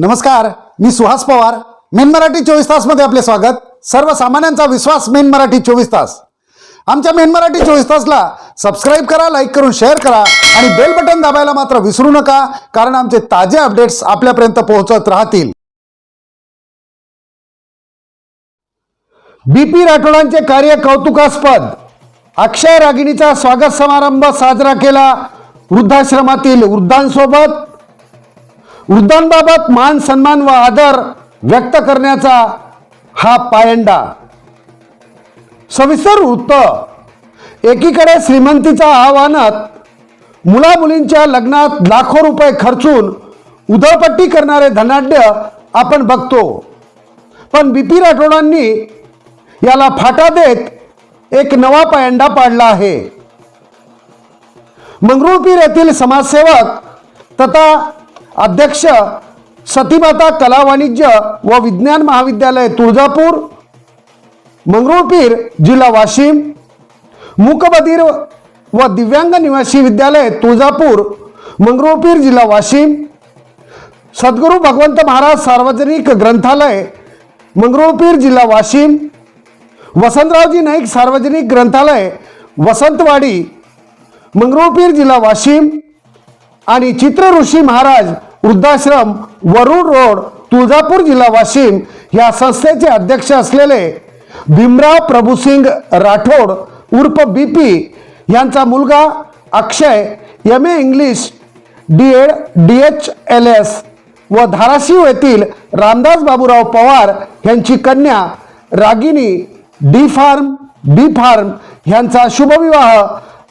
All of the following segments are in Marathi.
नमस्कार मी सुहास पवार. मेन मराठी चोवीस तासमध्ये आपले स्वागत. सर्वसामान्यांचा विश्वास मेन मराठी चोवीस तास. आमच्या मेन मराठी चोवीस तासला सबस्क्राईब करा लाईक करून शेअर करा आणि बेल बटन दाबायला मात्र विसरू नका कारण आमचे ताजे अपडेट्स आपल्यापर्यंत पोहोचत राहतील. बीपी राठोडांचे कार्य कौतुकास्पद. अक्षय रागिणीचा स्वागत समारंभ साजरा केला. वृद्धाश्रमातील वृद्धांसोबत वृद्धांबाबत मान सन्मान व आदर व्यक्त करण्याचा हा पायंडा. सविस्तर वृत्त एकीकडे श्रीमंतीचा आव्हानात मुलामुलींच्या लग्नात लाखो रुपये खर्चून उधळपट्टी करणारे धनाढ्य आपण बघतो. पण बीपी राठोडांनी याला फाटा देत एक नवा पायंडा पाडला आहे. मंगरुळपीर येथील समाजसेवक तथा अध्यक्ष सतीमाता कला वाणिज्य व विज्ञान महाविद्यालय तुळजापूर मंगरुळपीर जिल्हा वाशिम मूकबधीर व दिव्यांग निवासी विद्यालय तुळजापूर मंगरुळपीर जिल्हा वाशिम सद्गुरू भगवंत महाराज सार्वजनिक ग्रंथालय मंगरुळपीर जिल्हा वाशिम वसंतरावजी नाईक सार्वजनिक ग्रंथालय वसंतवाडी मंगरुळपीर जिल्हा वाशिम आणि चित्र ऋषी महाराज वृद्धाश्रम वरुड रोड तुळजापूर जिल्हा वाशिम या संस्थेचे अध्यक्ष असलेले भीमराव प्रभुसिंग राठोड उर्फ बी पी यांचा मुलगा Akshay M A English D Ed D H L S व धाराशिव येथील रामदास बाबूराव पवार यांची कन्या Ragini D Pharm D Pharm यांचा शुभविवाह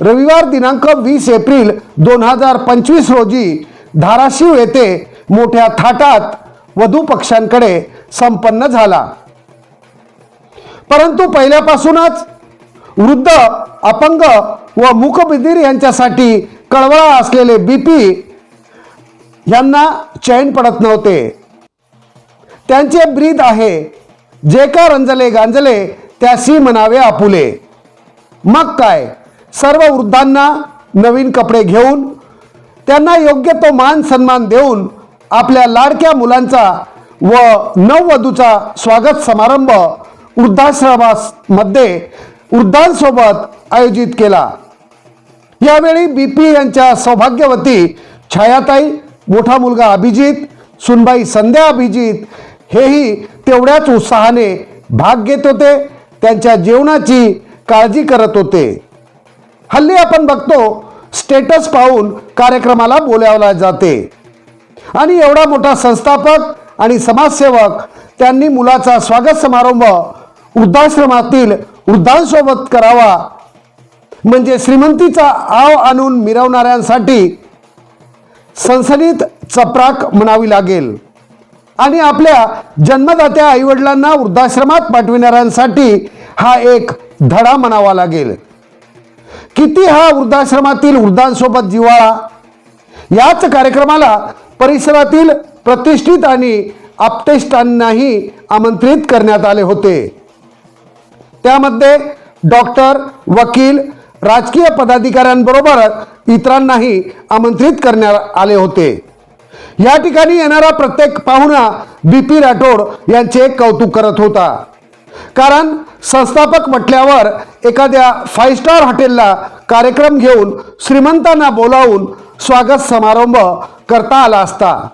रविवार दिनांक वीस एप्रिल दोन हजार पंचवीस रोजी धाराशिव येथे मोठ्या थाटात वधू पक्षांकडे संपन्न झाला. परंतु पहिल्यापासूनच वृद्ध अपंग व मुखबिधीर यांच्यासाठी कळवळा असलेले बीपी यांना चैन पडत नव्हते. त्यांचे ब्रीद आहे. जे का रंजले गांजले त्यासी म्हणावे आपुले. मग काय? सर्व वृद्धांना नवीन कपडे घेऊन त्यांना योग्य तो मान सन्मान देऊन आपल्या लाडक्या मुलांचा व नववधूचा स्वागत समारंभ वृद्धाश्रमामध्ये वृद्धांसोबत आयोजित केला. यावेळी बी पी यांच्या सौभाग्यवती छायाताई मोठा मुलगा अभिजित सुनबाई संध्या अभिजित हेही तेवढ्याच उत्साहाने भाग घेत होते. त्यांच्या जेवणाची काळजी करत होते. हल्ली आपण बघतो स्टेटस पाहून कार्यक्रमाला बोलावला जाते. आणि एवढा मोठा संस्थापक आणि समाजसेवक त्यांनी मुलाचा स्वागत समारंभ वृद्धाश्रमातील वृद्धांसोबत करावा. म्हणजे श्रीमंतीचा आव आणून मिरवणाऱ्यांसाठी सनसनीत चपराक म्हणावी लागेल. आणि आपल्या जन्मदात्या आईवडिलांना वृद्धाश्रमात पाठविणाऱ्यांसाठी हा एक धडा म्हणावा लागेल. किती हा वृद्धाश्रमातील वृद्धांसोबत जिवाळा याच कार्यक्रमाला परिसरातील प्रतिष्ठित आणि आपतेष्टांनाही आमंत्रित करण्यात आले होते. त्यामध्ये डॉक्टर वकील राजकीय पदाधिकाऱ्यांबरोबर इतरांनाही आमंत्रित करण्यात आले होते. या ठिकाणी येणारा प्रत्येक पाहुणा बी पी राठोड यांचे कौतुक करत होता. कारण संस्थापक म्हटल्यावर एखाद्या फाईव्ह स्टार हॉटेलला कार्यक्रम घेऊन श्रीमंतांना बोलावून स्वागत समारंभ करता आला असता.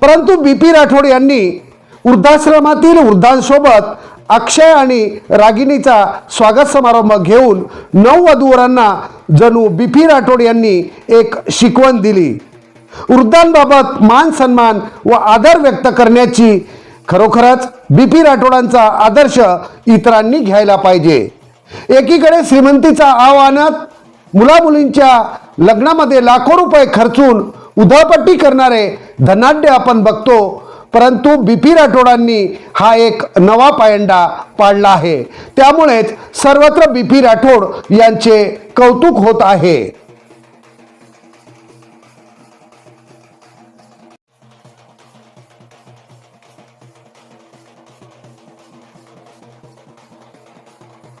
परंतु बी पी राठोड यांनी वृद्धाश्रमातील वृद्धांसोबत अक्षय आणि रागिणीचा स्वागत समारंभ घेऊन नऊ वधूवरांना जणू बी पी राठोड यांनी एक शिकवण दिली. वृद्धांबाबत मान सन्मान व आदर व्यक्त करण्याची खरोखरच बी पी राठोडांचा आदर्श इतरांनी घ्यायला पाहिजे. एकीकडे श्रीमंतीचा आव्हानात मुलामुलींच्या लग्नामध्ये लाखो रुपये खर्चून उधळपट्टी करणारे धनाढ्य आपण बघतो परंतु बी पी राठोडांनी हा एक नवा पायंडा पाडला आहे. त्यामुळेच सर्वत्र बी पी राठोड यांचे कौतुक होत आहे.